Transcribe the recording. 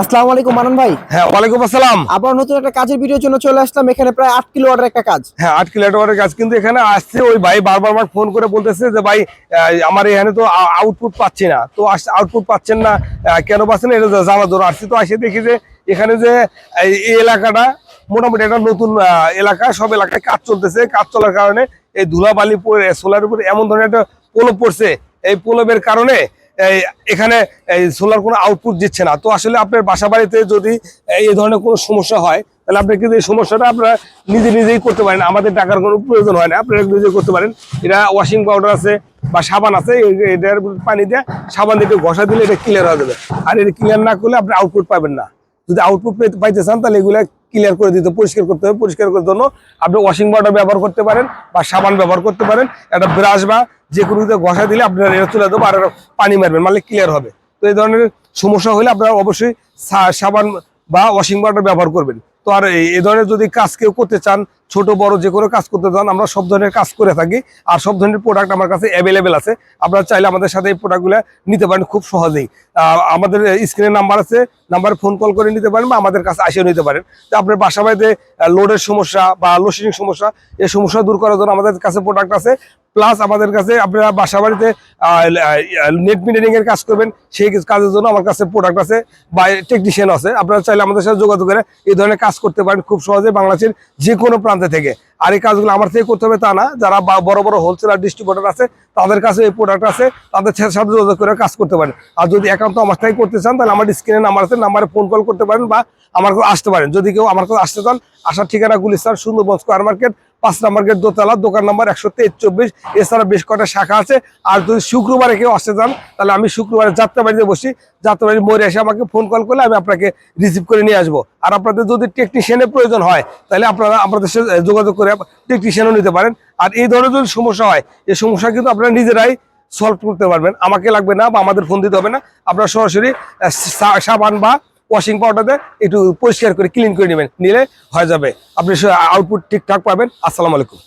আসসালামু আলাইকুম মানন ভাই। হ্যাঁ ওয়ালাইকুম আসসালাম। আবার নতুন একটা কাজের ভিডিওর জন্য চলে আসলাম। এখানে প্রায় আট কিলো অর্ডার একটা কাজ। হ্যাঁ আট কিলোমিটারের কাজ। কিন্তু এখানে আসছে ওই ভাই বারবার আমার ফোন করে বলতেছে যে ভাই আমার এখানে তো আউটপুট পাচ্ছি না। তো আউটপুট পাচ্ছেন না কেন পাচ্ছেন এটা তো জানা দৌড় আসছি তো আসে দেখি যে এখানে যে এই এলাকাটা মোটামুটি একটা নতুন এলাকা। সব এলাকায় কাজ চলতেছে। কাজ চলার কারণে এই ধুলাবালি সোলার উপরে এমন ধরনের একটা পোলব পড়ছে। এই পোলবের কারণে এখানে এই সোলার কোনো আউটপুট দিচ্ছে না। তো আসলে আপনার বাসা বাড়িতে যদি এই ধরনের কোনো সমস্যা হয়, তাহলে আপনি কিন্তু এই সমস্যাটা আপনারা নিজে নিজেই করতে পারেন। আমাদের টাকার কোনো প্রয়োজন হয় না, আপনারা নিজে করতে পারেন। এটা ওয়াশিং পাউডার আছে বা সাবান আছে এটার পানি দিয়ে সাবান দিয়ে ঘষা দিলে এটা ক্লিয়ার হয়ে যাবে। আর এটা ক্লিয়ার না করলে আপনি আউটপুট পাবেন না। যদি আউটপুট পেতে পাইতে চান, তাহলে এগুলো ক্লিয়ার করে দিতে পরিষ্কার করতে হবে। পরিষ্কার করার জন্য আপনি ওয়াশিং পাউডার ব্যবহার করতে পারেন বা সাবান ব্যবহার করতে পারেন, একটা ব্রাশ বা যে কোনো ঘষা দিলে আপনার এটা তুলে দেবো আর পানি মারবেন মানে ক্লিয়ার হবে। তো এই ধরনের সমস্যা হলে আপনারা অবশ্যই সাবান বা ওয়াশিং পাউডার ব্যবহার করবেন। তো আর এই ধরনের যদি কাজ কেউ করতে চান, ছোট, বড় যে কোনো কাজ করতে চান, আমরা সব ধরনের কাজ করে থাকি আর সব ধরনের প্রোডাক্ট আমার কাছে অ্যাভেলেবেল আছে। আপনারা চাইলে আমাদের সাথে এই প্রোডাক্টগুলো নিতে পারেন খুব সহজেই। আমাদের স্ক্রিনের নাম্বার আছে নাম্বারে ফোন কল করে নিতে পারেন বা আমাদের কাছে আসেও নিতে পারেন। তো আপনার বাসা বাড়িতে লোডের সমস্যা বা লোডশেডিং সমস্যা, এই সমস্যা দূর করার জন্য আমাদের কাছে প্রোডাক্ট আছে। প্লাস আমাদের কাছে আপনারা বাসা বাড়িতে নেট এর কাজ করবেন, সেই কাজের জন্য আমার কাছে প্রোডাক্ট আছে বা টেকনিশিয়ান আছে। আপনারা চাইলে আমাদের সাথে যোগাযোগ করে এই ধরনের কাজ করতে পারেন খুব সহজে বাংলাদেশের যে কোনো প্রান্তে থেকে। আর এই কাজগুলো আমার থেকে করতে হবে তা না। যারা বড় বড় হোলসেলার ডিস্ট্রিবিউটার আছে, তাদের কাছে এই প্রোডাক্ট আছে, তাদের সাথে যোগাযোগ করে কাজ করতে পারেন। আর যদি একান্ত আমার থেকে করতে চান, তাহলে আমার স্ক্রিনে নাম্বার আছে নাম্বারে ফোন কল করতে পারেন বা আমার কাছে আসতে পারেন। যদি কেউ আমার কাছে আসতে চান, আসার ঠিকানা গুলিস্তান, সুন্দরবন স্কোয়ার মার্কেট পাঁচ নম্বর গেট দোতলা, দোকান নাম্বার একশো তেইশ, চব্বিশ। এছাড়া বেশ কটা শাখা আছে। আর যদি শুক্রবারে কেউ আসতে চান, তাহলে আমি শুক্রবারে যাত্রাবাড়িতে বসি। যাত্রাবাড়ি মোড়ে এসে আমাকে ফোন কল করলে আমি আপনাকে রিসিভ করে নিয়ে আসব। আর আপনাদের যদি টেকনিশিয়ানের প্রয়োজন হয়, তাহলে আপনারা আপনাদের সাথে যোগাযোগ করে টেকনিশিয়ানও নিতে পারেন। আর এই ধরনের যদি সমস্যা হয়, এই সমস্যা কিন্তু আপনারা নিজেরাই সলভ করতে পারবেন। আমাকে লাগবে না বা আমাদের ফোন দিতে হবে না। আপনারা সরাসরি সাবান বা ওয়াশিং পাউডারতে একটু পরিষ্কার করে ক্লিন করে নেবেন, নিলে হয়ে যাবে। আপনি আউটপুট ঠিকঠাক পাবেন। আসসালামু আলাইকুম।